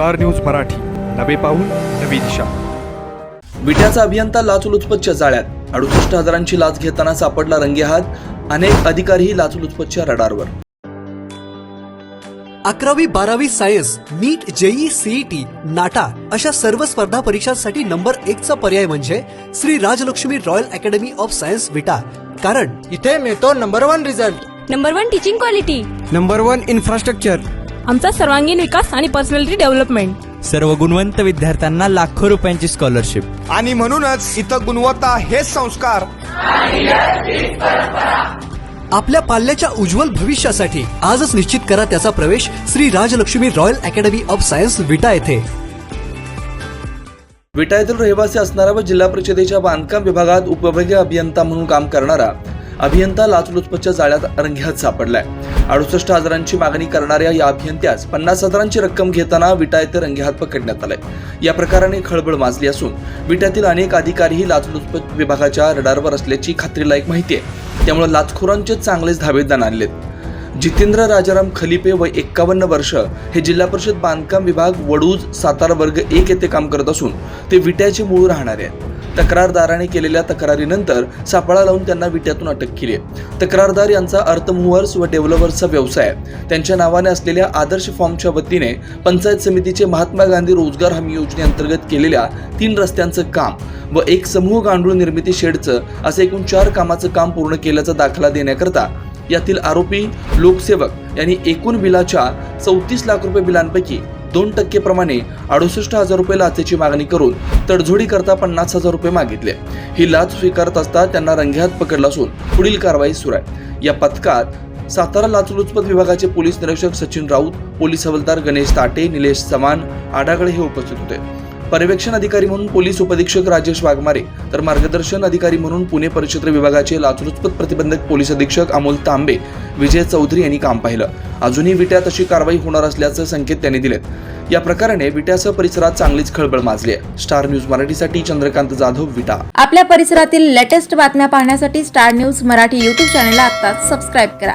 Star news Marathi. नवे पाऊल नवी दिशा. विट्याचा अभियंता लाचलुचपतच्या जाळ्यात. अडुसष्ट हजारांची लाच घेताना सापडला रंगेहात अनेक अधिकारीही लाचलुचपतच्या रडारवर. अकरावी बारावी science NEET JEE CET NATA अशा सर्व स्पर्धा परीक्षांसाठी नंबर एक चा पर्याय म्हणजे Shri Rajlakshmi royal academy of science Vita. कारण इथे मिळतो number one result. Number one teaching quality number one infrastructure आमचा सर्वांगीण विकास आणि पर्सनॅलिटी डेव्हलपमेंट सर्व गुणवंत विद्यार्थ्यांना लाखो रुपयांची स्कॉलरशिप आणि म्हणूनच इथं गुणवत्ता हेच संस्कार. आपल्या पाल्याच्या उज्ज्वल भविष्यासाठी आजच निश्चित करा त्याचा प्रवेश Shri Rajlakshmi royal academy of science Vita येथे. विटा येथील रहिवासी असणारा व जिल्हा परिषदेच्या बांधकाम विभागात उपविभागीय अभियंता म्हणून काम करणारा अभियंता लाचलुचपतच्या जाळ्यात रंग्यात सापडलाय. अडुसष्ट हजारांची मागणी करणाऱ्या या अभियंत्यास पन्नास हजारांची रक्कम घेताना विटा येथे रंगेहात पकडण्यात आलंय. या प्रकाराने खळबळ माजली असून विट्यातील अनेक अधिकारीही लाचलुचपत विभागाच्या रडारवर असल्याची खात्रीलायक माहिती आहे. त्यामुळे लाचखोरांचे चांगलेच धावेदन आणलेत. जितेंद्र राजाराम खलिपे व एक्कावन्न वर्ष हे जिल्हा परिषद बांधकाम विभाग वडूज सातारा वर्ग एक येथे काम करत असून ते विट्याचे मूळ राहणारे आहेत. तक्रारदाराने केलेल्या तक्रारीनंतर सापळा लावून त्यांना विट्यातून अटक केली आहे. तक्रारदार यांचा अर्थमुव्हर्स व डेव्हलपर्सचा व्यवसाय त्यांच्या नावाने असलेल्या आदर्श फॉर्मच्या वतीने पंचायत समितीचे महात्मा गांधी रोजगार हमी योजनेअंतर्गत केलेल्या तीन रस्त्यांचं काम व एक समूह गांडूळ निर्मिती शेडचं असं एकूण चार कामाचं काम पूर्ण केल्याचा दाखला देण्याकरता यातील आरोपी लोकसेवक यांनी एकूण बिलाच्या चौतीस लाख रुपये बिलांपैकी दोन टक्के प्रमाणे अडुसष्ट हजार रुपये लाचेची मागणी करून तडजोडी करता पन्नास हजार रुपये मागितले. ही लाच स्वीकारत असता त्यांना रंगेहात पकडलं असून पुढील कारवाई सुरू आहे. या पथकात सातारा लाचलुचपत विभागाचे पोलीस निरीक्षक सचिन राऊत पोलीस हवालदार गणेश ताटे निलेश चव्हाण आडागळे हे उपस्थित होते. पर्यवेक्षण अधिकारी म्हणून पोलीस उपअधीक्षक राजेश वाघमारे तर मार्गदर्शन अधिकारी म्हणून पुणे परिक्षेत्र विभागाचे लाचलुचपत प्रतिबंधक पोलीस अधीक्षक अमोल तांबे विजय चौधरी यांनी काम पाहिलं. अजूनही विट्यात अशी कारवाई होणार असल्याचं संकेत त्यांनी दिलेत. या प्रकाराने विट्यासह परिसरात चांगलीच खळबळ माजली आहे. स्टार न्यूज मराठीसाठी चंद्रकांत जाधव विटा. आपल्या परिसरातील लेटेस्ट बातम्या पाहण्यासाठी स्टार न्यूज मराठी यूट्यूब चॅनलला आता सबस्क्राईब करा.